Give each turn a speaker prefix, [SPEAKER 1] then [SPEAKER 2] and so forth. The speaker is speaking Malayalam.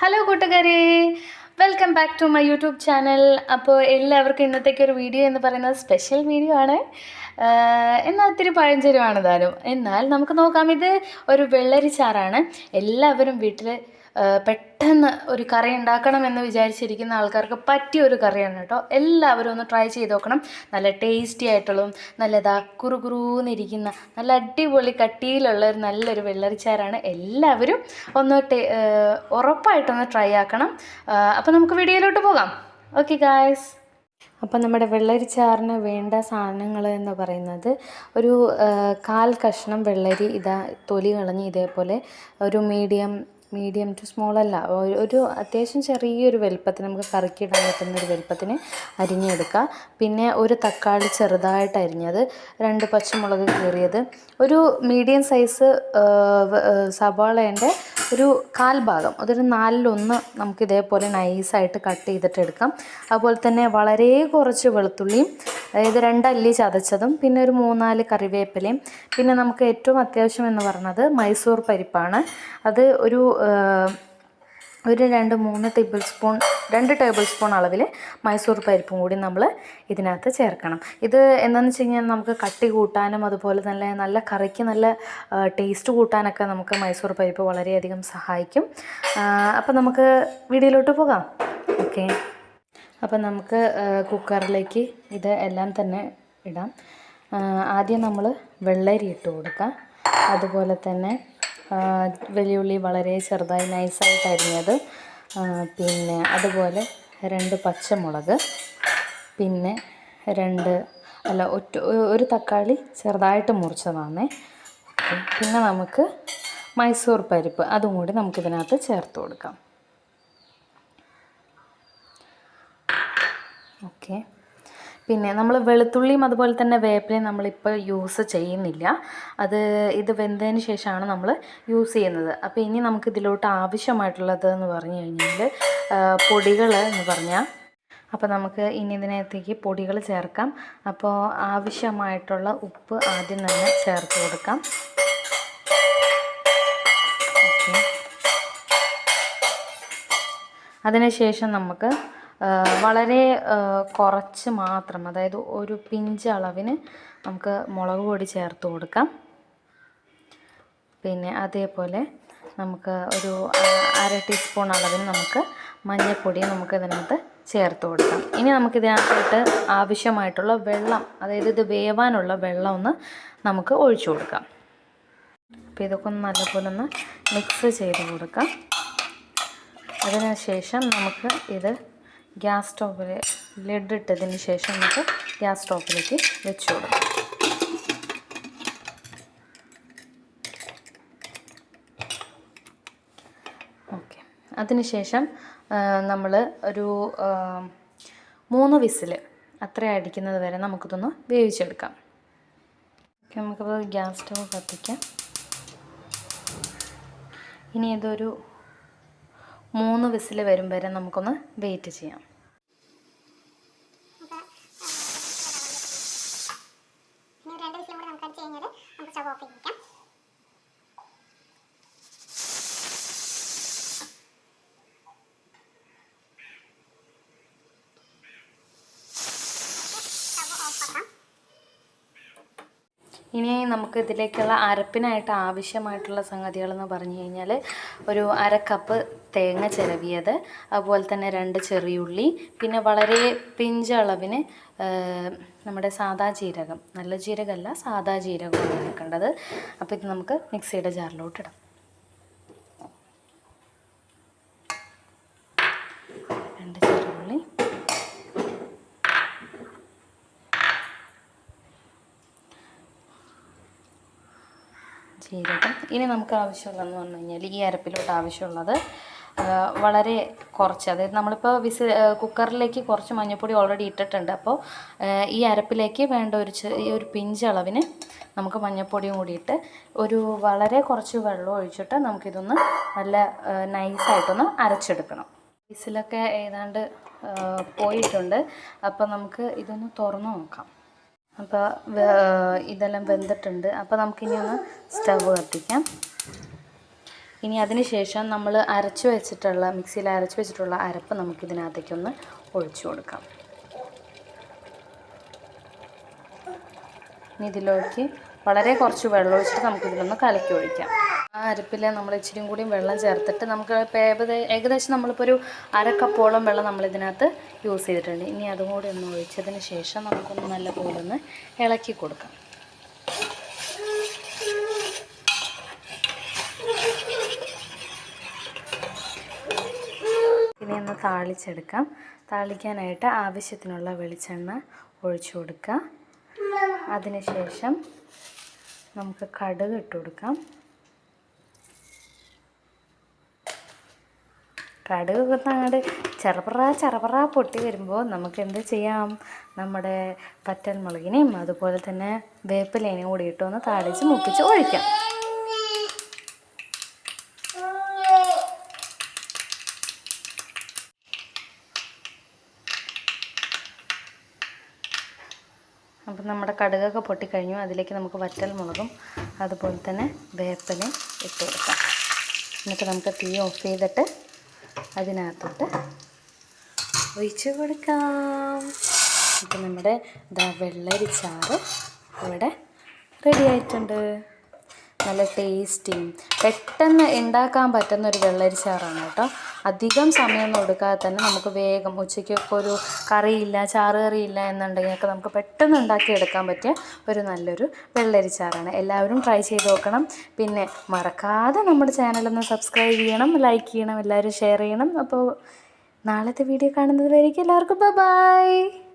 [SPEAKER 1] ഹലോ കൂട്ടുകാരെ. Welcome back to my YouTube channel അപ്പോൾ എല്ലാവർക്കും ഇന്നത്തേക്ക് ഒരു വീഡിയോ എന്ന് പറയുന്നത് സ്പെഷ്യൽ വീഡിയോ ആണ്. എന്നാൽ ഒത്തിരി പഴഞ്ചരുവാണ് താനും. എന്നാൽ നമുക്ക് നോക്കാം ഇത് ഒരു വെള്ളരിച്ചാറാണ്. എല്ലാവരും വീട്ടിൽ പെട്ടെന്ന് ഒരു കറി ഉണ്ടാക്കണം എന്ന് വിചാരിച്ചിരിക്കുന്ന ആൾക്കാർക്ക് പറ്റിയ ഒരു കറിയാണ് കേട്ടോ. എല്ലാവരും ഒന്ന് ട്രൈ ചെയ്ത് നോക്കണം. നല്ല ടേസ്റ്റി ആയിട്ടുള്ളതും നല്ലതാ കുറുകുറൂന്നിരിക്കുന്ന നല്ല അടിപൊളി കട്ടിയിലുള്ള ഒരു നല്ലൊരു വെള്ളരിച്ചാറാണ് എല്ലാവരും ഒന്ന് ഉറപ്പായിട്ടൊന്ന് ട്രൈ ആക്കണം. അപ്പോൾ നമുക്ക് വീഡിയോയിലോട്ട് പോകാം. ഓക്കെ ഗായ്സ് അപ്പം നമ്മുടെ വെള്ളരിച്ചാറിന് വേണ്ട സാധനങ്ങൾ എന്ന് പറയുന്നത് ഒരു കാൽ കഷ്ണം വെള്ളരി ഇതാ തൊലി കളഞ്ഞ് ഇതേപോലെ ഒരു മീഡിയം മീഡിയം ടു സ്മോൾ അല്ല. ഒരു- അത്യാവശ്യം ചെറിയൊരു വലുപ്പത്തിന് നമുക്ക് കറിക്കിടാൻ പറ്റുന്ന ഒരു വലുപ്പത്തിന് അരിഞ്ഞെടുക്കുക പിന്നെ ഒരു തക്കാളി ചെറുതായിട്ട് അരിഞ്ഞത് രണ്ട് പച്ചമുളക് കീറിയത് ഒരു മീഡിയം സൈസ് സവാളേന്റെ ഒരു കാൽ ഭാഗം അതൊരു നാലിലൊന്ന് നമുക്ക് ഇതേപോലെ നൈസായിട്ട് കട്ട് ചെയ്തിട്ട് എടുക്കാം. അതുപോലെ തന്നെ വളരെ കുറച്ച് വെളുത്തുള്ളിയും അതായത് രണ്ടല്ലി ചതച്ചതും പിന്നെ ഒരു മൂന്നാൽ കറിവേപ്പിലയും. പിന്നെ നമുക്ക് ഏറ്റവും അത്യാവശ്യം എന്ന് പറഞ്ഞത് മൈസൂർ പരിപ്പാണ്. അത് ഒരു ഒരു രണ്ട് മൂന്ന് ടേബിൾ സ്പൂൺ രണ്ട് ടേബിൾ സ്പൂൺ അളവിൽ മൈസൂർ പരിപ്പും കൂടി നമ്മൾ ഇതിനകത്ത് ചേർക്കണം. ഇത് എന്താണെന്ന് വെച്ച് കഴിഞ്ഞാൽ നമുക്ക് കട്ടി കൂട്ടാനും അതുപോലെ തന്നെ നല്ല കറിക്ക് നല്ല ടേസ്റ്റ് കൂട്ടാനൊക്കെ നമുക്ക് മൈസൂർ പരിപ്പ് വളരെയധികം സഹായിക്കും. അപ്പം നമുക്ക് വീഡിയോയിലോട്ട് പോകാം. ഓക്കെ. അപ്പം നമുക്ക് കുക്കറിലേക്ക് ഇത് എല്ലാം തന്നെ ഇടാം. ആദ്യം നമ്മൾ വെള്ളരി ഇട്ട് കൊടുക്കാം. അതുപോലെ തന്നെ വലിയുള്ളി വളരെ ചെറുതായി നൈസായിട്ട് അരിഞ്ഞത്. പിന്നെ അതുപോലെ രണ്ട് പച്ചമുളക് പിന്നെ രണ്ട് അല്ല ഒറ്റ ഒരു തക്കാളി ചെറുതായിട്ട് മുറിച്ചതാണ്. പിന്നെ നമുക്ക് മൈസൂർ പരിപ്പ് അതും കൂടി നമുക്കിതിനകത്ത് ചേർത്ത് കൊടുക്കാം. ഓക്കെ. പിന്നെ നമ്മൾ വെളുത്തുള്ളിയും അതുപോലെ തന്നെ വേപ്പിലയും നമ്മളിപ്പോൾ യൂസ് ചെയ്യുന്നില്ല. അത് ഇത് വെന്തതിന് ശേഷമാണ് നമ്മൾ യൂസ് ചെയ്യുന്നത്. അപ്പോൾ ഇനി നമുക്ക് ഇതിലോട്ട് ആവശ്യമായിട്ടുള്ളത് എന്ന് പറഞ്ഞു കഴിഞ്ഞാൽ പൊടികൾ എന്ന് പറഞ്ഞാൽ. അപ്പോൾ നമുക്ക് ഇനി ഇതിനകത്തേക്ക് പൊടികൾ ചേർക്കാം. അപ്പോൾ ആവശ്യമായിട്ടുള്ള ഉപ്പ് ആദ്യം തന്നെ ചേർത്ത് കൊടുക്കാം. അതിനുശേഷം നമുക്ക് വളരെ കുറച്ച് മാത്രം അതായത് ഒരു പിഞ്ച് അളവിന് നമുക്ക് മുളക് പൊടി ചേർത്ത് കൊടുക്കാം. പിന്നെ അതേപോലെ നമുക്ക് ഒരു അര ടീസ്പൂൺ അളവിന് നമുക്ക് മഞ്ഞൾപ്പൊടി നമുക്ക് ഇതിനകത്ത് ചേർത്ത് കൊടുക്കാം. ഇനി നമുക്ക് ഇതിനകത്തോട്ട് ആവശ്യമായിട്ടുള്ള വെള്ളം അതായത് ഇത് വേവാനുള്ള വെള്ളം ഒന്ന് നമുക്ക് ഒഴിച്ചു കൊടുക്കാം. അപ്പോൾ ഇതൊക്കെ ഒന്ന് നല്ലപോലെ ഒന്ന് മിക്സ് ചെയ്ത് കൊടുക്കാം. അതിനുശേഷം നമുക്ക് ഇത് ഗ്യാസ് സ്റ്റോപ്പിൽ ലെഡ് ഇട്ടതിന് ശേഷം നമുക്ക് ഗ്യാസ് സ്റ്റോപ്പിലേക്ക് വെച്ച് കൊടുക്കാം. ഓക്കെ. അതിനുശേഷം നമ്മൾ ഒരു മൂന്ന് വിസിൽ അത്ര അടിക്കുന്നത് വരെ നമുക്കിതൊന്ന് വേവിച്ചെടുക്കാം. ഓക്കെ നമുക്കപ്പോൾ ഗ്യാസ് സ്റ്റവ് കത്തിക്കാം. ഇനി ഇതൊരു മൂന്ന് വിസിൽ വരും വരെ നമുക്കൊന്ന് വെയിറ്റ് ചെയ്യാം
[SPEAKER 2] ഇനി ഒരു രണ്ട് വിസിലും കൂടെ നമുക്ക് അടിച്ച് കഴിഞ്ഞാൽ നമുക്ക് സ്റ്റവ് ഓഫ് ചെയ്തിരിക്കാം സ്റ്റവ് ഓഫ് ആക്കാം
[SPEAKER 1] ഇനി നമുക്ക് ഇതിലേക്കുള്ള അരപ്പിനായിട്ട് ആവശ്യമായിട്ടുള്ള സംഗതികളെന്ന് പറഞ്ഞു കഴിഞ്ഞാൽ ഒരു അര കപ്പ് തേങ്ങ ചിരവിയത് അതുപോലെ തന്നെ രണ്ട് ചെറിയുള്ളി പിന്നെ വളരെ പിഞ്ചളവിന് നമ്മുടെ സാദാ ജീരകം. നല്ല ജീരകമല്ല സാദാ ജീരകമാണ് എടുക്കേണ്ടത് അപ്പോൾ ഇത് നമുക്ക് മിക്സിയുടെ ജാറിലോട്ട് ഇടാം രണ്ട് ചെറിയുള്ളി ജീരകം ഇനി നമുക്ക് ആവശ്യമുള്ളതെന്ന് പറഞ്ഞു കഴിഞ്ഞാൽ ഈ അരപ്പിലോട്ട് ആവശ്യമുള്ളത് വളരെ കുറച്ച്. അതായത് നമ്മളിപ്പോൾ വിസി കുക്കറിലേക്ക് കുറച്ച് മഞ്ഞൾപ്പൊടി ഓൾറെഡി ഇട്ടിട്ടുണ്ട്. അപ്പോൾ ഈ അരപ്പിലേക്ക് വേണ്ട ഒരു ചെറിയ ഒരു പിഞ്ച് അളവിന് നമുക്ക് മഞ്ഞൾപ്പൊടിയും കൂടിയിട്ട് ഒരു വളരെ കുറച്ച് വെള്ളം ഒഴിച്ചിട്ട് നമുക്കിതൊന്ന് നല്ല നൈസായിട്ടൊന്ന് അരച്ചെടുക്കണം. വിസിലൊക്കെ ഏതാണ്ട് പോയിട്ടുണ്ട്. അപ്പോൾ നമുക്ക് ഇതൊന്ന് തുറന്നു നോക്കാം. അപ്പോൾ ഇതെല്ലാം വെന്തിട്ടുണ്ട്. അപ്പോൾ നമുക്കിനി ഒന്ന് സ്റ്റവ് കത്തിക്കാം. ഇനി അതിന് ശേഷം നമ്മൾ അരച്ചു വെച്ചിട്ടുള്ള മിക്സിയിൽ അരച്ചു വെച്ചിട്ടുള്ള അരപ്പ് നമുക്കിതിനകത്തേക്കൊന്ന് ഒഴിച്ചു കൊടുക്കാം. ഇനി ഇതിലേക്ക് വളരെ കുറച്ച് വെള്ളം ഒഴിച്ചിട്ട് നമുക്കിതിലൊന്ന് കലക്കി ഒഴിക്കാം. ആ അരപ്പിൽ നമ്മൾ ഇച്ചിരി കൂടി വെള്ളം ചേർത്തിട്ട് നമുക്ക് ഏകദേശം നമ്മളിപ്പോൾ ഒരു അരക്കപ്പോളം വെള്ളം നമ്മൾ ഇതിനകത്ത് യൂസ് ചെയ്തിട്ടുണ്ട്. ഇനി അതും കൂടി ഒന്ന് ഒഴിച്ചതിന് ശേഷം നമുക്കൊന്ന് നല്ലപോലെ ഒന്ന് ഇളക്കി കൊടുക്കാം. ഇനി ഒന്ന് താളിച്ചെടുക്കാം. താളിക്കാനായിട്ട് ആവശ്യത്തിനുള്ള വെളിച്ചെണ്ണ ഒഴിച്ചു കൊടുക്കുക അതിനുശേഷം നമുക്ക് കടുക് ഇട്ട് കൊടുക്കാം. കടുക് ഒക്കെ അങ്ങോട്ട് ചെറുപറ പൊട്ടി വരുമ്പോൾ നമുക്ക് എന്ത് ചെയ്യാം? നമ്മുടെ പറ്റൽ മുളകിനെയും അതുപോലെ തന്നെ വേപ്പിലേനെയും കൂടി ഇട്ടൊന്ന് താടിച്ച് മുപ്പിച്ച് ഒഴിക്കാം. അപ്പം നമ്മുടെ കടുകൊക്കെ പൊട്ടിക്കഴിഞ്ഞു. അതിലേക്ക് നമുക്ക് വറ്റൽ മുളകും അതുപോലെ തന്നെ വേപ്പലയും ഇട്ട് കൊടുക്കാം. എന്നിട്ട് നമുക്ക് തീ ഓഫ് ചെയ്തിട്ട് അതിനകത്തോട്ട് ഒഴിച്ച് കൊടുക്കാം. അപ്പം നമ്മുടെ വെള്ളരിച്ചാറ് ഇവിടെ റെഡി ആയിട്ടുണ്ട്. നല്ല ടേസ്റ്റിയും പെട്ടെന്ന് ഉണ്ടാക്കാൻ പറ്റുന്ന ഒരു വെള്ളരിച്ചാറാണ് കേട്ടോ. അധികം സമയമൊന്നും എടുക്കാതെ തന്നെ നമുക്ക് വേഗം ഉച്ചയ്ക്കൊക്കെ ഒരു കറിയില്ല ചാറ് കറിയില്ല എന്നുണ്ടെങ്കിലൊക്കെ നമുക്ക് പെട്ടെന്ന് ഉണ്ടാക്കി എടുക്കാൻ പറ്റിയ ഒരു നല്ലൊരു വെള്ളരിച്ചാറാണ്. എല്ലാവരും ട്രൈ ചെയ്ത് നോക്കണം. പിന്നെ മറക്കാതെ നമ്മുടെ ചാനലൊന്ന് സബ്സ്ക്രൈബ് ചെയ്യണം ലൈക്ക് ചെയ്യണം എല്ലാവരും ഷെയർ ചെയ്യണം. അപ്പോൾ നാളത്തെ വീഡിയോ കാണുന്നത് വരേക്കും എല്ലാവർക്കും ബൈ